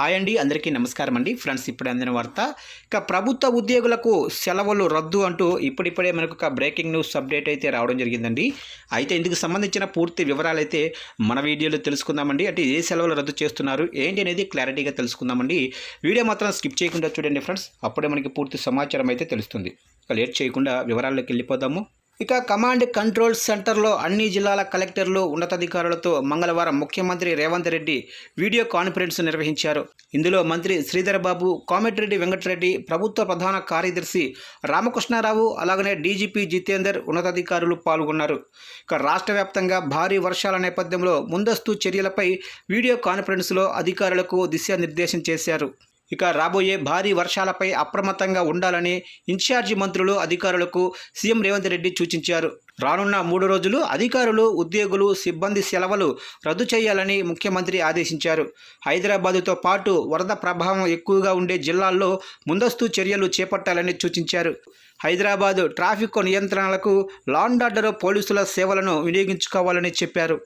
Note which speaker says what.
Speaker 1: Hi అండి అందరికీ నమస్కారం అండి. ఫ్రెండ్స్ ఇప్పుడు అందిన వార్త. ఇక ప్రభుత్వ ఉద్యోగులకు సెలవులు రద్దు అంటూ ఇప్పుడిప్పుడే మనకు ఒక బ్రేకింగ్ న్యూస్ అప్డేట్ అయితే రావడం జరిగిందండి. అయితే ఇందుకు సంబంధించిన పూర్తి వివరాలు అయితే మన వీడియోలో తెలుసుకుందామండి. అంటే ఏ సెలవులు రద్దు చేస్తున్నారు ఏంటి అనేది క్లారిటీగా తెలుసుకుందామండి. వీడియో మాత్రం స్కిప్ చేయకుండా చూడండి ఫ్రెండ్స్. అప్పుడే మనకి పూర్తి సమాచారం అయితే తెలుస్తుంది. లేట్ చేయకుండా వివరాల్లోకి వెళ్ళిపోదాము. ఇక కమాండ్ కంట్రోల్ సెంటర్లో అన్ని జిల్లాల కలెక్టర్లు ఉన్నతాధికారులతో మంగళవారం ముఖ్యమంత్రి రేవంత్ రెడ్డి వీడియో కాన్ఫరెన్స్ నిర్వహించారు. ఇందులో మంత్రి శ్రీధర్ బాబు కోమటిరెడ్డి వెంకటరెడ్డి ప్రభుత్వ ప్రధాన కార్యదర్శి రామకృష్ణారావు అలాగనే డీజీపీ జితేందర్ ఉన్నతాధికారులు పాల్గొన్నారు. ఇక రాష్ట్ర వ్యాప్తంగా భారీ వర్షాల నేపథ్యంలో ముందస్తు చర్యలపై వీడియో కాన్ఫరెన్స్లో అధికారులకు దిశానిర్దేశం చేశారు. ఇక రాబోయే భారీ వర్షాలపై అప్రమత్తంగా ఉండాలని ఇన్ఛార్జి మంత్రులు అధికారులకు సీఎం రేవంత్ రెడ్డి సూచించారు. రానున్న మూడు రోజులు అధికారులు ఉద్యోగులు సిబ్బంది సెలవులు రద్దు చేయాలని ముఖ్యమంత్రి ఆదేశించారు. హైదరాబాదుతో పాటు వరద ప్రభావం ఎక్కువగా ఉండే జిల్లాల్లో ముందస్తు చర్యలు చేపట్టాలని సూచించారు. హైదరాబాదు ట్రాఫిక్ నియంత్రణలకు లాండ్ ఆర్డర్ పోలీసుల సేవలను వినియోగించుకోవాలని చెప్పారు.